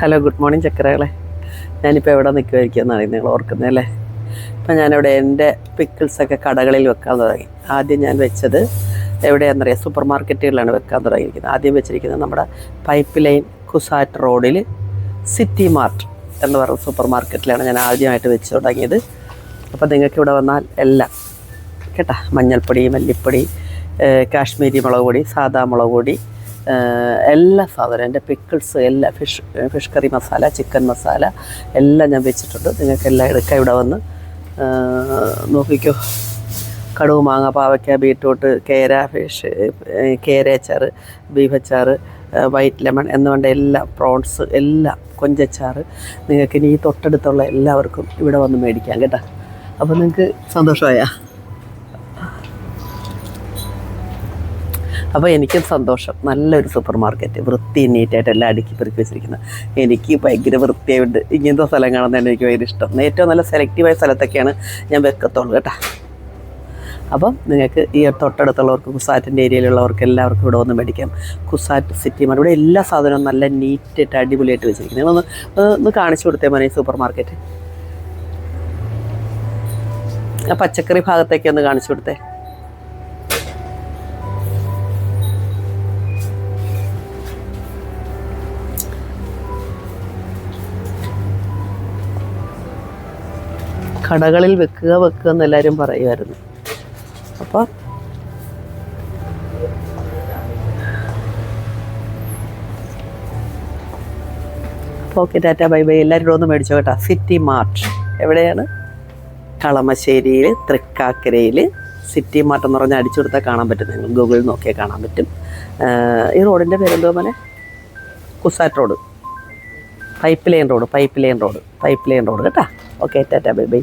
Hello good morning ചക്കരകളെ. ഞാനിപ്പോൾ എവിടെ നിൽക്കുമായിരിക്കുമെന്നാണ് നിങ്ങൾ ഓർക്കുന്നത് അല്ലേ? ഇപ്പം ഞാനിവിടെ എന്റെ പിക്കിൾസൊക്കെ കടകളിൽ വെക്കാൻ തുടങ്ങി. ആദ്യം ഞാൻ വെച്ചത് എവിടെയാണെന്നറിയാം സൂപ്പർ മാർക്കറ്റുകളിലാണ് വെക്കാൻ തുടങ്ങിയിരിക്കുന്നത്. ആദ്യം വെച്ചിരിക്കുന്നത് നമ്മുടെ പൈപ്പ് ലൈൻ കുസാറ്റ് റോഡിൽ സിറ്റി മാർട്ട് എന്ന് പറയുന്ന സൂപ്പർ മാർക്കറ്റിലാണ് ഞാൻ ആദ്യമായിട്ട് വെച്ച് തുടങ്ങിയത്. അപ്പോൾ നിങ്ങൾക്ക് ഇവിടെ വന്നാൽ എല്ലാം കേട്ടാ? മഞ്ഞൾപ്പൊടി മല്ലിപ്പൊടി കാശ്മീരി മുളക് പൊടി സാദാ മുളക് പൊടി എല്ലാ സാധനവും എന്റെ പിക്കിൾസ് എല്ലാ fish fish curry masala chicken masala എല്ലാം ഞാൻ വെച്ചിട്ടുണ്ട്. നിങ്ങൾക്ക് എല്ലാം എടുക്കാം. ഇവിടെ വന്ന് നോക്കിക്കോ. കടുവ് മാങ്ങ പാവയ്ക്ക ബീട്രൂട്ട് കേര ഫിഷ് കേര അച്ചാർ ബീഫ് അച്ചാറ് വൈറ്റ് ലെമൺ എന്നുകൊണ്ട് എല്ലാ പ്രോൺസ് എല്ലാം കൊഞ്ചച്ചാറ് നിങ്ങൾക്ക് ഇനി ഈ തൊട്ടടുത്തുള്ള എല്ലാവർക്കും ഇവിടെ വന്ന് മേടിക്കാം കേട്ടോ. അപ്പോൾ നിങ്ങൾക്ക് സന്തോഷമായാ? അപ്പോൾ എനിക്കും സന്തോഷം. നല്ലൊരു സൂപ്പർ മാർക്കറ്റ് വൃത്തി നീറ്റായിട്ട് എല്ലാം അടുക്കി പെറുക്കി വെച്ചിരിക്കുന്നത് എനിക്ക് ഭയങ്കര വൃത്തിയായിട്ട് ഇങ്ങനത്തെ സ്ഥലം കാണുന്നതാണ് എനിക്ക് ഭയങ്കര ഇഷ്ടം. ഏറ്റവും നല്ല സെലക്റ്റീവായ സ്ഥലത്തൊക്കെയാണ് ഞാൻ വെക്കത്തുള്ളൂ കേട്ടോ. അപ്പം നിങ്ങൾക്ക് ഈ തൊട്ടടുത്തുള്ളവർക്ക് കുസാറ്റിന്റെ ഏരിയയിലുള്ളവർക്ക് എല്ലാവർക്കും ഇവിടെ വന്ന് മേടിക്കാം. കുസാറ്റ് സിറ്റി മാർട്ട് ഇവിടെ എല്ലാ സാധനവും നല്ല നീറ്റായിട്ട് അടിപൊളിയായിട്ട് വെച്ചിരിക്കുന്നത് നിങ്ങളൊന്ന് ഒന്ന് ഒന്ന് കാണിച്ചു കൊടുത്തേ മതി സൂപ്പർ മാർക്കറ്റ് പച്ചക്കറി ഭാഗത്തേക്ക് ഒന്ന് കാണിച്ചു കൊടുത്തേ. കടകളിൽ വെക്കുക വെക്കുക എന്ന് എല്ലാവരും പറയുമായിരുന്നു. അപ്പോൾ അപ്പോൾ ഓക്കെ ടാറ്റ ബൈ ബൈ. എല്ലാവരും ഒന്ന് മേടിച്ചോ കേട്ടോ. City mart. എവിടെയാണ്? കളമശ്ശേരിയിൽ തൃക്കാക്കരയിൽ. സിറ്റി മാർട്ട് എന്ന് പറഞ്ഞാൽ അടിച്ചു കൊടുത്താൽ കാണാൻ പറ്റും. നിങ്ങൾ ഗൂഗിളിൽ നോക്കിയാൽ കാണാൻ പറ്റും. ഈ റോഡിന്റെ പേരെന്തോ മോനെ? CUSAT road. Pipe line road pipe line road pipe line road കേട്ടോ? Okay tata bye bye.